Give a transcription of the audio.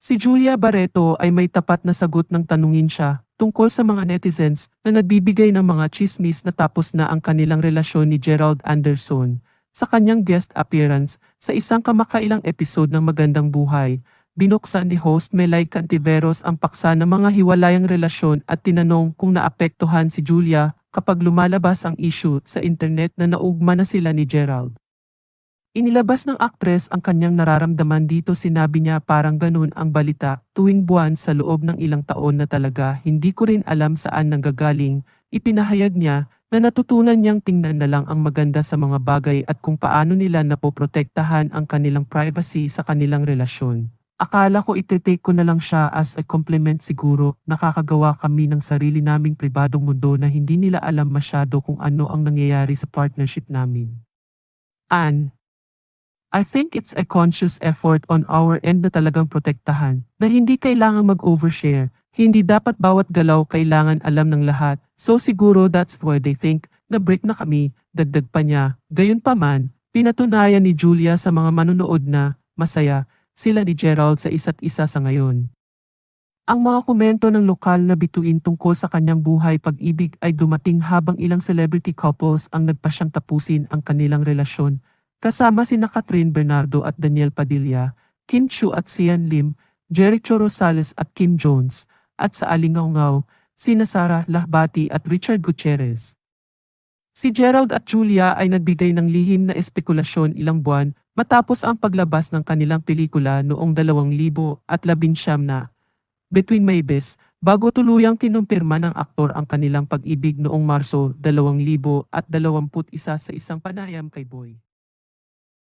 Si Julia Barreto ay may tapat na sagot ng tanungin siya tungkol sa mga netizens na nagbibigay ng mga chismis na tapos na ang kanilang relasyon ni Gerald Anderson. Sa kanyang guest appearance sa isang kamakailang episode ng Magandang Buhay, binuksan ni host Melay Cantiveros ang paksa ng mga hiwalayang relasyon at tinanong kung naapektuhan si Julia kapag lumalabas ang issue sa internet na naugma na sila ni Gerald. Inilabas ng aktres ang kanyang nararamdaman dito sinabi niya parang ganun ang balita tuwing buwan sa loob ng ilang taon na talaga hindi ko rin alam saan nanggagaling, ipinahayag niya na natutunan niyang tingnan na lang ang maganda sa mga bagay at kung paano nila napoprotektahan ang kanilang privacy sa kanilang relasyon. Akala ko ite-take ko na lang siya as a compliment siguro, nakakagawa kami ng sarili naming pribadong mundo na hindi nila alam masyado kung ano ang nangyayari sa partnership namin. Anne, I think it's a conscious effort on our end na talagang protektahan, na hindi kailangang mag-overshare, hindi dapat bawat galaw kailangan alam ng lahat, so siguro that's why they think na break na kami, dagdag pa niya. Gayon pa man, pinatunayan ni Julia sa mga manunood na, masaya, sila ni Gerald sa isa't isa sa ngayon. Ang mga komento ng lokal na bituin tungkol sa kanyang buhay pag-ibig ay dumating habang ilang celebrity couples ang nagpasyang tapusin ang kanilang relasyon Kasama sina Catherine Bernardo at Daniel Padilla, Kim Chu at Sian Lim, Jericho Rosales at Kim Jones, at sa Alingaungaw, sina Sara Lahbati at Richard Gutierrez. Si Gerald at Julia ay nagbigay ng lihim na espekulasyon ilang buwan matapos ang paglabas ng kanilang pelikula noong 2019 na Between Maybes, bago tuluyang kinumpirma ng aktor ang kanilang pag-ibig noong Marso 2021 sa isang panayam kay Boy.